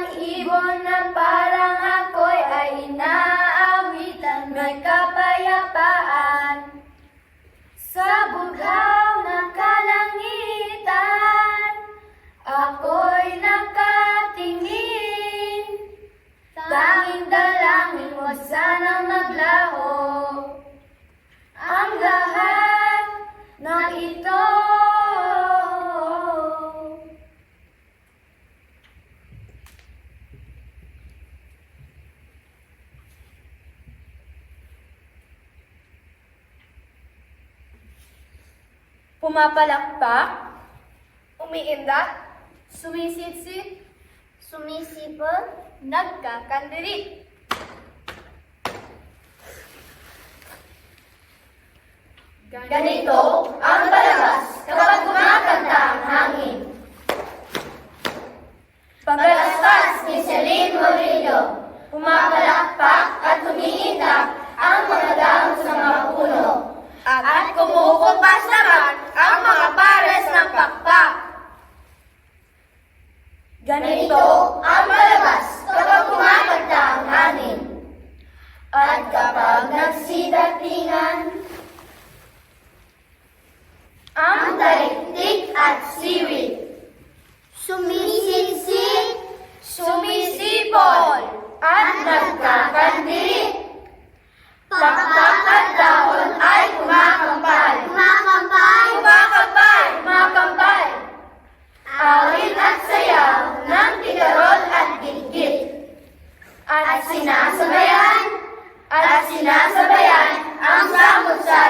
ng ibon na parang ako'y ay inaawitan May kapayapaan. Sa bughaw ng kalangitan Ako'y nakatingin. Tanging dalangin mo sanang maglaho. Ang lahat Pumapalakpak, umiinda, sumisitsit, sumisipol, nagkakandiri. Ganito ang palabas kapag kumakanta ang hangin. Pagkalastas ni Celine Murillo, pumapalakpak Ganito ang palabas kapag kumakanta ang hangin. At kapag nagsidatingan, ang daigdig at siwit. At sinasabayan, at sinasabayan ang buhay.